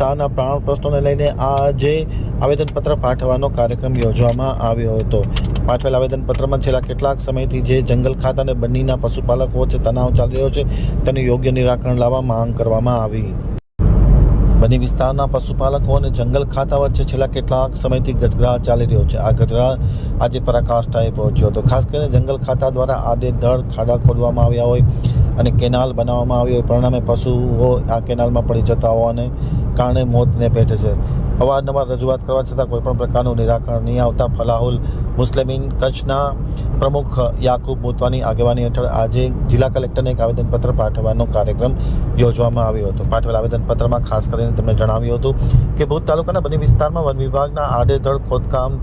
વિસ્તારના પ્રાણ પ્રશ્નોને લઈને આજે આવેદનપત્ર પાઠવવાનો કાર્યક્રમ યોજવામાં આવ્યો હતો. પાઠવેલ આવેદનપત્રમાં છેલ્લા કેટલાક સમયથી જે જંગલ ખાતા અને બન્નીના પશુપાલકો વચ્ચે તણાવ ચાલી રહ્યો છે, તેનું યોગ્ય નિરાકરણ લાવવા માંગ કરવામાં આવી. બની વિસ્તારના પશુપાલકો અને જંગલ ખાતા વચ્ચે છેલ્લા કેટલાક સમયથી ગજગરાટ ચાલી રહ્યો છે. આ ગજરા આજે પરાકાષ્ઠાએ પહોંચ્યો હતો. ખાસ કરીને જંગલ ખાતા દ્વારા આડે દળ ખાડા ખોદવામાં આવ્યા હોય અને કેનાલ બનાવવામાં આવી હોય. પરિણામે પશુઓ આ કેનાલમાં પડી જતા હોવાને કારણે મોતને ભેટે છે. અવારનવાર રજૂઆત કરવા છતાં કોઈપણ પ્રકારનું નિરાકરણ નહીં આવતા ફલાહુલ મુસ્લિમીન કચ્છના પ્રમુખ યાકુબ મોતવાની આગેવાની હેઠળ આજે જિલ્લા કલેક્ટરને એક આવેદનપત્ર પાઠવવાનો કાર્યક્રમ યોજવામાં આવ્યો હતો. પાઠવેલ આવેદનપત્રમાં ખાસ કરીને તેમણે જણાવ્યું હતું કે ભૂત તાલુકાના બની વિસ્તારમાં વન વિભાગના આડેધડ ખોદકામ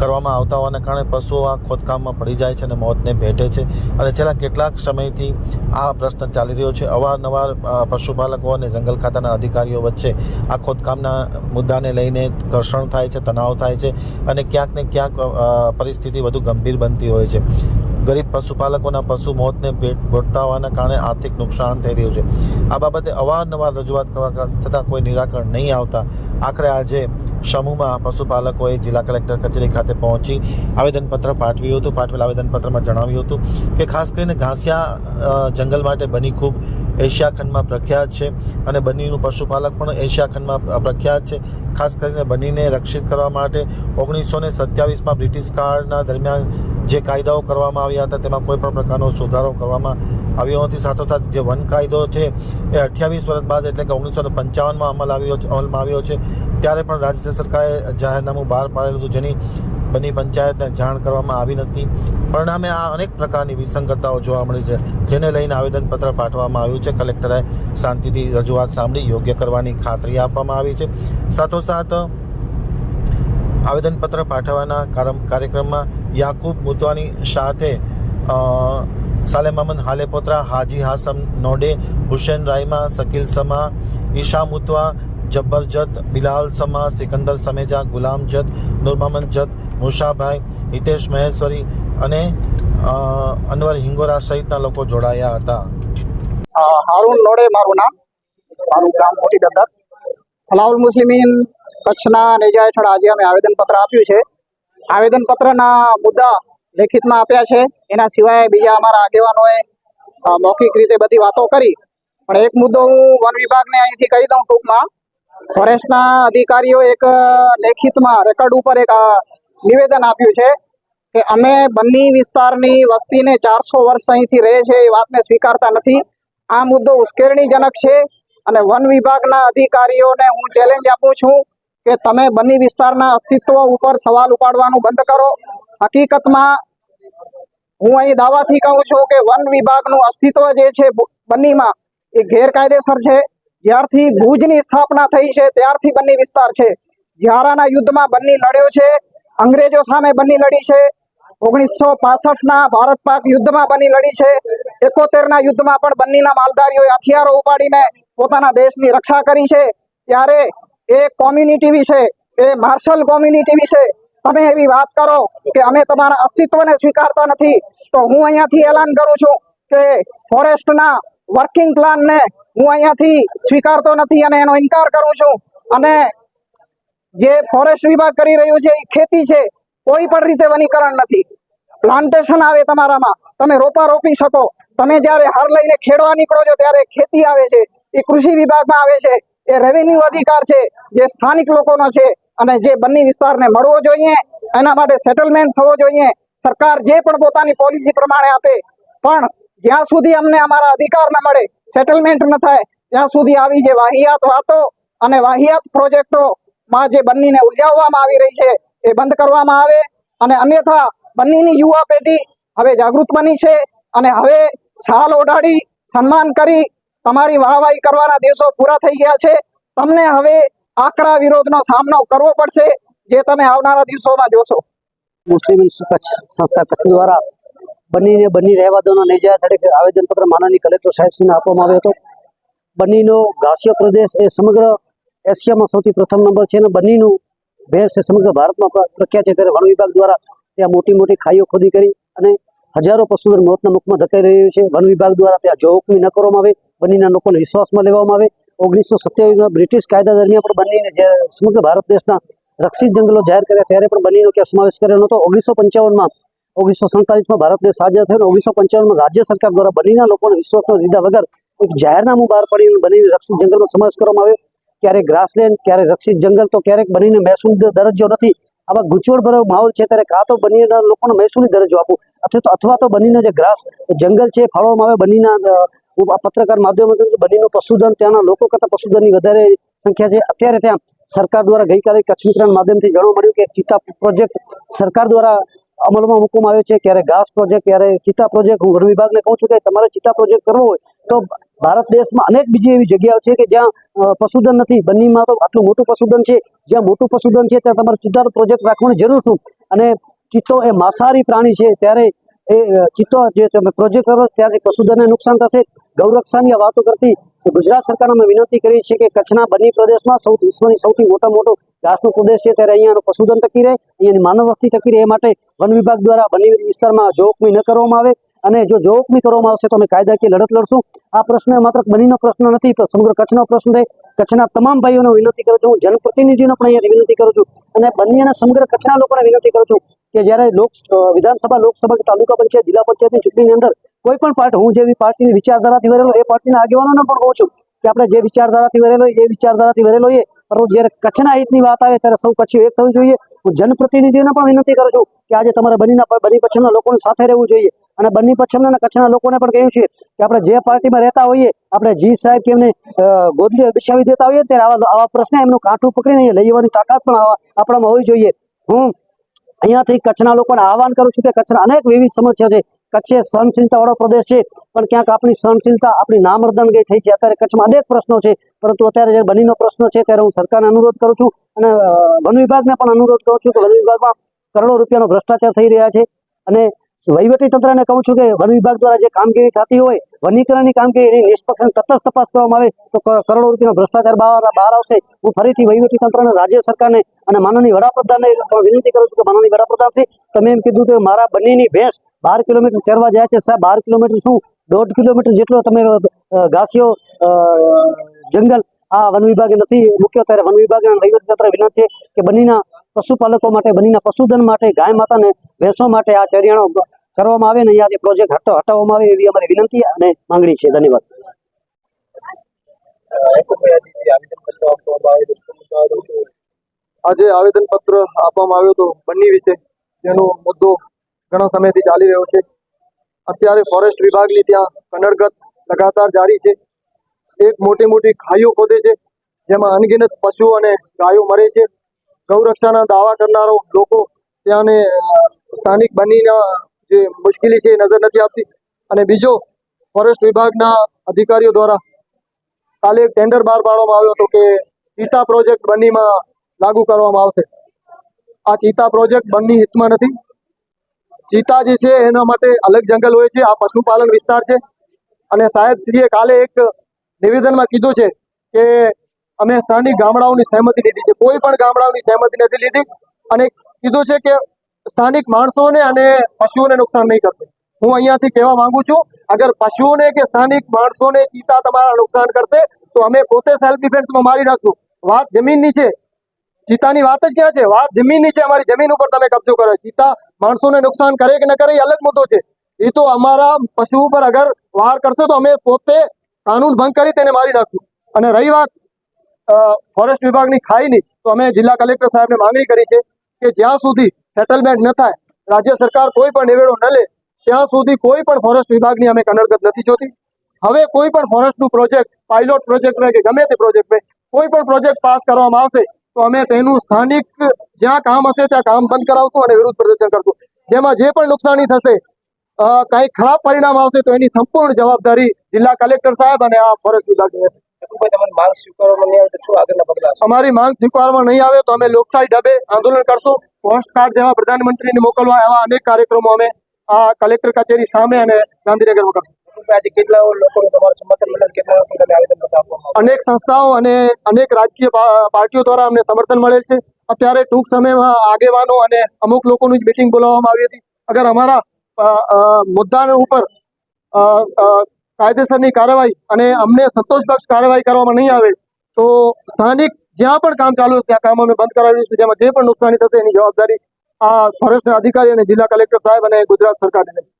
કરવામાં આવતા હોવાના કારણે પશુઓ આ ખોદકામમાં પડી જાય છે અને મોતને ભેટે છે. અને છેલ્લા કેટલાક સમયથી આ પ્રશ્ન ચાલી રહ્યો છે. અવારનવાર પશુપાલકો અને જંગલ ખાતાના અધિકારીઓ વચ્ચે આ ખોદકામના મુદ્દાને લઈને ઘર્ષણ થાય છે, તણાવ થાય છે અને ક્યાંક ને ક્યાંક પરિસ્થિતિ વધુ ગંભીર બનતી હોય છે. ગરીબ પશુપાલકોના પશુ મોતને ભેટ ભોટતાવાના કારણે આર્થિક નુકસાન થઈ રહ્યું છે. આ બાબતે અવારનવાર રજૂઆત કરવા છતાં કોઈ નિરાકરણ નહીં આવતા. આખરે આજે સમૂહમાં પશુપાલકોએ જિલ્લા કલેક્ટર કચેરી ખાતે પહોંચી આવેદનપત્ર પાઠવ્યું હતું. પાઠવેલ આવેદનપત્રમાં જણાવ્યું હતું કે, ખાસ કરીને ઘાસિયા જંગલ માટે બની ખૂબ એશિયા ખંડમાં પ્રખ્યાત છે અને બનીનું પશુપાલક પણ એશિયા ખંડમાં પ્રખ્યાત છે. ખાસ કરીને બનીને રક્ષિત કરવા માટે ઓગણીસો ને સત્યાવીસમાં બ્રિટિશ કાળના દરમિયાન જે કાયદાઓ કરવામાં આવ્યા હતા તેમાં કોઈ પણ પ્રકારનો સુધારો કરવામાં આવ્યો નથી. સાથોસાથ જે વન કાયદો છે એ અઠ્યાવીસ વર્ષ બાદ એટલે કે ઓગણીસો ને પંચાવનમાં અમલ આવ્યો અમલમાં આવ્યો છે. ત્યારે પણ રાજ્ય સરકારે જાહેરનામું બહાર પાડેલું હતું, જેની બની પંચાયતને જાણ કરવામાં આવી નથી. પરિણામે આ અનેક પ્રકારની વિસંગતતાઓ જોવા મળી છે જેને લઈને આવેદનપત્ર પાઠવવામાં આવ્યું છે. કલેક્ટરે શાંતિથી રજૂઆત સાંભળી યોગ્ય કરવાની ખાતરી આપવામાં આવી છે. સાથોસાથ આવેદનપત્ર પાઠવવાના કાર્યક્રમમાં યાકુબ મુતવાની સાથે અ, સાલેમ અમન હાલેપોત્રા હાજી હાસમ નોડે હુસેન રાયમા શકીલ સમા ઈશા મુતવા જબ્બર જત, બિલાલ સમા સિકંદર સમેજા, ગુલામ જત, નુરમામન જત મુશાભાઈ હિતેશ મહેશ્વરી અને અનવર હિંગોરા સહિતના લોકો જોડાયા હતા. હારુન નોડે મારું નામ. મારું ગામ મોટી દત્તક. ફલાઉલ મુસ્લિમીન કચ્છના નેજા હેઠળ આજે અમે આવેદનપત્ર આપ્યું છે. આવેદનપત્રના મુદ્દા લેખિતમાં આપ્યા છે. એના સિવાય બીજા અમારા આગેવાનોએ મૌખિક રીતે બધી વાતો કરી. પણ એક મુદ્દો હું વન વિભાગને અહીંથી કહી દઉં ટૂંકમાં. ફોરેસ્ટના અધિકારીઓ એક લેખિતમાં રેકોર્ડ ઉપર એક નિવેદન આપ્યું છે કે અમે બન્ની વિસ્તારની વસ્તીને ચારસો વર્ષ અહીંથી રહે છે એ વાતને સ્વીકારતા નથી. આ મુદ્દો ઉશ્કેરણીજનક છે અને વન વિભાગના અધિકારીઓને હું ચેલેન્જ આપું છું કે તમે બન્ની વિસ્તારના અસ્તિત્વ ઉપર સવાલ ઉપાડવાનું બંધ કરો. હકીકતમાં હું અહીં દાવાથી કહું છું કે વન વિભાગનું અસ્તિત્વ જે છે બન્નીમાં એ ગેરકાયદેસર છે. જ્યારથી ભુજની સ્થાપના થઈ છે, ત્યારથી બન્ની વિસ્તાર છે. જ્યારાના યુદ્ધમાં બન્ની લડ્યો છે, અંગ્રેજો સામે બન્ની લડી છે. ઓગણીસો પાસઠના ભારત પાક યુદ્ધમાં બની લડી છે. એકોતેરના યુદ્ધમાં પણ બંનીના માલધારીઓએ હથિયારો ઉપાડીને પોતાના દેશની રક્ષા કરી છે. ત્યારે એ કોમ્યુનિટી વિશે, એ માર્શલ કોમ્યુનિટી વિશે તમે એવી વાત કરો કે અમે તમારા અસ્તિત્વને સ્વીકારતા નથી. તો હું અહીંયાથી એલાન કરું છું કે ફોરેસ્ટના વર્કિંગ પ્લાનને હું અહીંયાથી સ્વીકારતો નથી અને એનો ઇનકાર કરું છું. અને જે ફોરેસ્ટ વિભાગ કરી રહ્યું છે, એ ખેતી છે, કોઈ પણ રીતે વનીકરણ નથી. પ્લાન્ટેશન આવે તમારામાં, તમે રોપા રોપી શકો. તમે જ્યારે હાર લઈને ખેડવા નીકળો છો, ત્યારે ખેતી આવે છે. એ કૃષિ વિભાગમાં આવે છે. એ રેવન્યુ અધિકાર છે, જે સ્થાનિક લોકોનો છે અને જે બંને વિસ્તારને મળવો જોઈએ, એના માટે સેટલમેન્ટ થવો જોઈએ. સરકાર જે પણ પોતાની પોલિસી પ્રમાણે આપે, પણ જ્યાં સુધી અમને અમારા અધિકાર ન મળે સેટલમેન્ટ ન થાય, ત્યાં સુધી આવી જે વાહિયાત વાતો અને વાહિયાત પ્રોજેક્ટોમાં જે બંનીને ઉલઝાવવામાં આવી રહી છે, એ બંધ કરવામાં આવે અને અન્યથા બંનીની યુવા પેઢી હવે જાગૃત બની છે અને હવે શાલ ઓઢાડી, સન્માન કરી તમારી વાહવાહી કરવાના દિવસો પૂરા થઈ ગયા છે. તમને હવે આકરા વિરોધનો સામનો કરવો પડશે, જે તમે આવનારા દિવસોમાં જોશો. મુસ્લિમ કચ્છ સંસ્થા કચ્છ દ્વારા બનીને બની રહેવા દોનો નેજા તરીકે આવેદનપત્ર માનનીય કલેક્ટર સાહેબશ્રીને આપવામાં આવ્યો હતો. બનીનો ઘાસિયો પ્રદેશ એ સમગ્ર એશિયામાં સૌથી પ્રથમ નંબર છે અને બનીનું ભેંસ એ સમગ્ર ભારતમાં પ્ર- પ્રખ્યાત છે. ત્યારે વન વિભાગ દ્વારા ત્યાં મોટી મોટી ખાઈઓ ખોદી કરી અને હજારો પશુધન મોતના મુખમાં ધકાઈ રહ્યું છે. વન વિભાગ દ્વારા ત્યાં જોખમી ન કરવામાં આવે, બનીના લોકોને વિશ્વાસમાં લેવામાં આવે. ઓગણીસો સત્યાવીસમાં બ્રિટિશ કાયદા દરમિયાન પણ બનીને જ્યારે સમગ્ર ભારત દેશના રક્ષિત જંગલો જાહેર કર્યા, ત્યારે પણ બનીનો ક્યાં સમાવેશ કર્યો નહોતો. ઓગણીસો પંચાવનમાં ઓગણીસો સડતાલીસમાં ભારત આઝાદ થયો ઓગણીસો પંચાવનમાં રાજ્ય સરકાર દ્વારા બનીના લોકોને વિશ્વાસમાં લીધા વગર એક જાહેરનામું બહાર પડીને બનીને રક્ષિત જંગલનો સમાવેશ કરવામાં આવ્યો. ક્યારેક ગ્રાસલેન્ડ ક્યારેક રક્ષિત જંગલ, તો ક્યારેક બનીને મહેસૂલ દરજ્જો નથી. આવા ગૂંચવણ ભરો માહોલ છે ત્યારે કાં તો બનીના લોકોને મહેસૂલી દરજ્જો આપવો અથવા તો અથવા તો બનીના જે ગ્રાસ જંગલ છે ફાળવામાં આવે, બનીના પત્રકાર માધ્યમથી બનીનું પશુધન, ત્યાંના લોકો કરતાં પશુધનની વધારે સંખ્યા છે. અત્યારે ત્યાં સરકાર દ્વારા ગઈકાલે કચ્છ મિત્રના માધ્યમથી જાણવા મળ્યું કે ચિત્તા પ્રોજેક્ટ સરકાર દ્વારા અમલમાં મૂકવામાં આવ્યો છે. ક્યારે ઘાસ પ્રોજેક્ટ ક્યારે ચિત્તા પ્રોજેક્ટ હું વન વિભાગને કહું છું કે તમારે ચિત્તા પ્રોજેક્ટ કરવો હોય તો ભારત દેશમાં અનેક બીજી એવી જગ્યાઓ છે કે જ્યાં પશુધન નથી. બન્નીમાં તો આટલું મોટું પશુધન છે. જ્યાં મોટું પશુધન છે ત્યાં તમારે ચિત્તાનો પ્રોજેક્ટ રાખવાની જરૂર શું? અને ચિત્તો એ માંસાહારી પ્રાણી છે. ત્યારે એ ચિત્તો જે પ્રોજેક્ટ કરો, ત્યાંથી પશુધનને નુકસાન થશે. ગૌરક્ષાની વાતો કરતી ગુજરાત સરકારને અમે વિનંતી કરી છે કે કચ્છના બની પ્રદેશમાં સૌ વિશ્વની સૌથી મોટા મોટો ઘાસનો પ્રદેશ છે, ત્યારે અહીંયાનું પશુધન ટકી રહે, અહીંયાની માનવ વસ્તી ટકી રહે, એ માટે વન વિભાગ દ્વારા બની વિસ્તારમાં જોખમી ન કરવામાં આવે. અને જો જોખમી કરવામાં આવશે તો અમે કાયદાકીય લડત લડશું. આ પ્રશ્ન માત્ર બનીનો પ્રશ્ન નથી, પણ સમગ્ર કચ્છનો પ્રશ્ન છે. કચ્છના તમામ ભાઈઓને વિનંતી કરું છું, હું જનપ્રતિનિધિઓને પણ અહીંયાથી વિનંતી કરું છું. અને બંને સમગ્ર કચ્છના લોકોને વિનંતી કરું છું કે જ્યારે લોક વિધાનસભા, લોકસભા તાલુકા પંચાયત, જિલ્લા પંચાયતની ચૂંટણીની અંદર કોઈ પણ પાર્ટ હું જેવી પાર્ટીની વિચારધારાથી વરેલો, એ પાર્ટીના આગેવાનોને પણ કહું છું કે આપણે જે વિચારધારાથી વરેલો, એ વિચારધારાથી વરેલો એ. પરંતુ જ્યારે કચ્છના હિતની વાત આવે ત્યારે સૌ કચ્છીઓ એક થવું જોઈએ. હું જનપ્રતિનિધિઓને પણ વિનંતી કરું છું કે આજે તમારે બનીના બની પશ્ચિમના લોકોની સાથે રહેવું જોઈએ. અને બની પશ્ચિમના અને કચ્છના લોકોને પણ કહ્યું છે કે આપણે જે પાર્ટીમાં રહેતા હોઈએ, આપણે જી સાહેબ કે એમને ગોદલી બિછાવી દેતા હોઈએ, ત્યારે આવા આવા પ્રશ્ન એમનું કાંઠું પકડીને લઈ જવાની તાકાત પણ આપણામાં હોવી જોઈએ. હું અહીંયાથી કચ્છના લોકોને આહવાન કરું છું કે કચ્છના અનેક વિવિધ સમસ્યા છે. કચ્છ એ સહનશીલતા વાળો પ્રદેશ છે, પણ ક્યાંક આપણી સહનશીલતા આપણી નામર્દન ગઈ થઈ છે. અત્યારે કચ્છમાં અનેક પ્રશ્નો છે, પરંતુ અત્યારે જ્યારે બનીનો પ્રશ્ન છે ત્યારે હું સરકારને અનુરોધ કરું છું અને વન વિભાગને પણ અનુરોધ કરું છું કે વન વિભાગમાં કરોડો રૂપિયાનો ભ્રષ્ટાચાર થઈ રહ્યા છે અને વહીવટી તંત્રને કહું છું કે વન વિભાગ દ્વારા જે કામગીરી થતી હોય, વનીકરણની કામગીરી એની નિષ્પક્ષ તટસ્થ તપાસ કરવામાં આવે, તો કરોડો રૂપિયાનો ભ્રષ્ટાચાર બહાર બહાર આવશે. હું ફરીથી વહીવટી તંત્રને રાજ્ય સરકારને અને માનનીય વડાપ્રધાનને વિનંતી કરું છું કે માનનીય વડાપ્રધાન શ્રી તમે એમ કીધું કે મારા બંનેની ભેંસ બાર કિલોમીટર ચરવા જાય છે સાહેબ, બાર કિલોમીટર શું? દોઢ કિલોમીટર જેટલો તમે ઘાસિયો જંગલ આ વન વિભાગે નથી મૂક્યો ત્યારે વન વિભાગ અને તંત્ર વિનંતી કે બનીના પશુપાલકો માટે, બનીના પશુધન માટે, ગાય માતાને, ભેંસો માટે આ ચરિયાણો કરવામાં આવે ને અહીંયા પ્રોજેક્ટ હટો, હટાવવામાં આવે એવી અમારી વિનંતી અને માંગણી છે. ધન્યવાદ. આજે આવેદન પત્ર આપવામાં આવ્યો હતો બન્ની વિશે, જેનો મુદ્દો ઘણા સમયથી ચાલી રહ્યો છે. અત્યારે ફોરેસ્ટ વિભાગની ત્યાં કનડગત લગાતાર જારી છે. એક મોટી મોટી ખાઈઓ ખોદે છે, જેમાં અનગિનત પશુઓ અને ગાયો મરે છે. ગૌરક્ષાના દાવા કરનારો લોકો ત્યાંને સ્થાનિક બનીના જે મુશ્કેલી છે એ નજર નથી આવતી અને બીજો ફોરેસ્ટ વિભાગના અધિકારીઓ દ્વારા કાલે એક ટેન્ડર બહાર પાડવામાં આવ્યો હતો કે ચીતા પ્રોજેક્ટ બન્નીમાં લાગુ કરવામાં આવશે. આ ચીતા પ્રોજેક્ટ બન્ની હિતમાં નથી. ચીતા જે છે એના માટે અલગ જંગલ હોય છે, આ પશુપાલન વિસ્તાર છે. અને સાહેબ, શ્રીએ કાલે એક નિવેદનમાં કીધું છે કે અમે સ્થાનિક ગામડાઓની સહેમતી લીધી છે. કોઈ પણ ગામડાઓની સહેમતી નથી લીધી અને કીધું છે કે સ્થાનિક માણસોને અને પશુઓને નુકસાન નહીં કરશે. હું અહીંયાથી કહેવા માંગુ છું, અગર પશુઓને કે સ્થાનિક માણસોને ચીતા તમારા નુકસાન કરશે, તો અમે પોતે સેલ્ફ ડિફેન્સમાં મારી નાખશું. વાત જમીનની છે. ચીતાની વાત જ ક્યાં છે? વાત જમીનની છે. અમારી જમીન ઉપર તમે કબજો કરો. ચીતા માણસોને નુકસાન કરે કે ન કરે એ અલગ મુદ્દો છે. એ તો અમારા પશુ ઉપર અગર વાર કરશે તો અમે પોતે કાનૂન ભંગ કરી તેને મારી નાખશું. અને રહી વાત ફોરેસ્ટ વિભાગની ખાઈની, તો અમે જિલ્લા કલેક્ટર સાહેબને માંગણી કરી છે કે જ્યાં સુધી સેટલમેન્ટ ન થાય, રાજ્ય સરકાર કોઈ પણ નિવેડો ન લે, ત્યાં સુધી કોઈ પણ ફોરેસ્ટ વિભાગની અમે કનડગત નથી જોતી. હવે કોઈ પણ ફોરેસ્ટનું પ્રોજેક્ટ પાયલોટ પ્રોજેક્ટ હોય કે ગમે તે પ્રોજેક્ટ હોય, કોઈ પણ પ્રોજેક્ટ પાસ કરવામાં આવશે, તો અમે તેનું સ્થાનિક જ્યાં કામ હશે ત્યાં કામ બંધ કરાવશું અને વિરોધ પ્રદર્શન કરશું. જેમાં જે પણ નુકસાની થશે કાંઈ ખરાબ પરિણામ આવશે તો એની સંપૂર્ણ જવાબદારી જિલ્લા કલેક્ટર સાહેબ અને આ ફોરેસ્ટ વિભાગની રહેશે અમારી માંગ સ્વીકારવામાં નહીં આવે તો અમે લોકશાહી ઢબે આંદોલન કરશું. પોસ્ટ કાર્ડ જેવા પ્રધાનમંત્રીને મોકલવા એવા અનેક કાર્યક્રમો અમે આ કલેક્ટર કચેરી સામે અને ગાંધીનગરમાં કરશું. અનેક સંસ્થાઓ અને અનેક રાજકીય પાર્ટીઓ દ્વારા અમને સમર્થન મળેલ છે. અત્યારે ટૂંક સમયમાં આગેવાનો અને અમુક લોકોની જ મિટિંગ બોલાવવામાં આવી હતી. અગર અમારા મુદ્દા ઉપર કાયદેસરની કાર્યવાહી અને અમને સંતોષપક્ષ કાર્યવાહી કરવામાં નહીં આવે, તો સ્થાનિક જ્યાં પણ કામ ચાલુ છે, ત્યાં કામ અમે બંધ કરાવી દઈશું, જેમાં જે પણ નુકસાની થશે એની જવાબદારી આ ફોરેસ્ટના અધિકારી અને જિલ્લા કલેક્ટર સાહેબ અને ગુજરાત સરકારને રહેશે